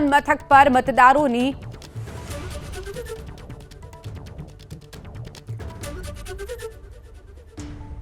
મથક પર મતદારોની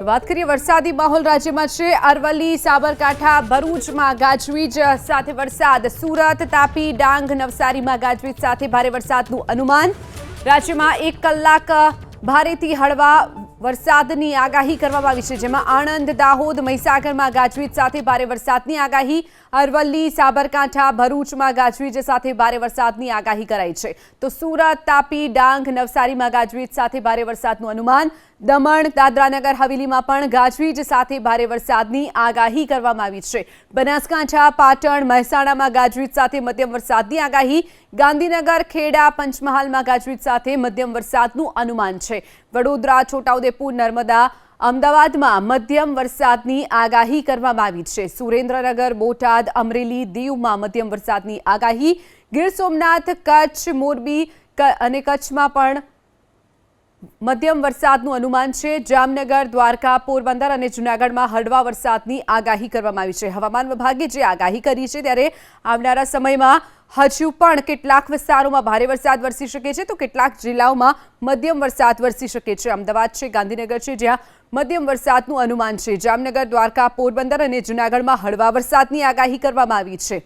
વાત કરીએ વરસાદી માહોલ રાજ્યમાં છે. અરવલ્લી, સાબરકાંઠા, ભરૂચમાં ગાજવીજ, સાથે વરસાદ. સુરત, તાપી, ડાંગ, નવસારીમાં ગાજવીજ, સાથે ભારે વરસાદનું અનુમાન. રાજ્યમાં એક કલાક ભારેથી હળવા વરસાદની આગાહી કરવામાં આવી છે. જેમાં આણંદ, દાહોદ, મહીસાગરમાં ગાજવીજ સાથે ભારે વરસાદની આગાહી. અરવલ્લી, સાબરકાંઠા, ભરૂચમાં ગાજવીજ સાથે ભારે વરસાદની આગાહી કરાઈ છે. તો સુરત, તાપી, ડાંગ, નવસારીમાં ગાજવીજ સાથે ભારે વરસાદનું અનુમાન. દમણ, દાદરાનગર, હવેલીમાં પણ ગાજવીજ સાથે ભારે વરસાદની આગાહી કરવામાં આવી છે. બનાસકાંઠા, પાટણ, મહેસાણામાં ગાજવીજ સાથે મધ્યમ વરસાદની આગાહી. ગાંધીનગર, ખેડા, પંચમહાલમાં ગાજવીજ સાથે મધ્યમ વરસાદનું અનુમાન છે. વડોદરા, છોટાઉદેપુર નર્મદા, અમદાવાદમાં મધ્યમ વરસાદની આગાહી કરવામાં આવી છે. સુરેન્દ્રનગર, બોટાદ, અમરેલી, દીવમાં મધ્યમ વરસાદની આગાહી. ગીર સોમનાથ, કચ્છ, મોરબી અને કચ્છમાં પણ મધ્યમ વરસાદનું અનુમાન છે. જામનગર, દ્વારકા, પોરબંદર અને જૂનાગઢમાં હળવા વરસાદની આગાહી કરવામાં આવી છે. હવામાન વિભાગે જે આગાહી કરી છે ત્યારે આવનારા સમયમાં હજુ પણ કેટલાક વિસ્તારોમાં ભારે વરસાદ વરસી શકે છે. તો કેટલાક જિલ્લાઓમાં મધ્યમ વરસાદ વરસી શકે છે. અમદાવાદ છે, ગાંધીનગર છે, જ્યાં મધ્યમ વરસાદનું અનુમાન છે. જામનગર, દ્વારકા, પોરબંદર અને જૂનાગઢમાં હળવા વરસાદની આગાહી કરવામાં આવી છે.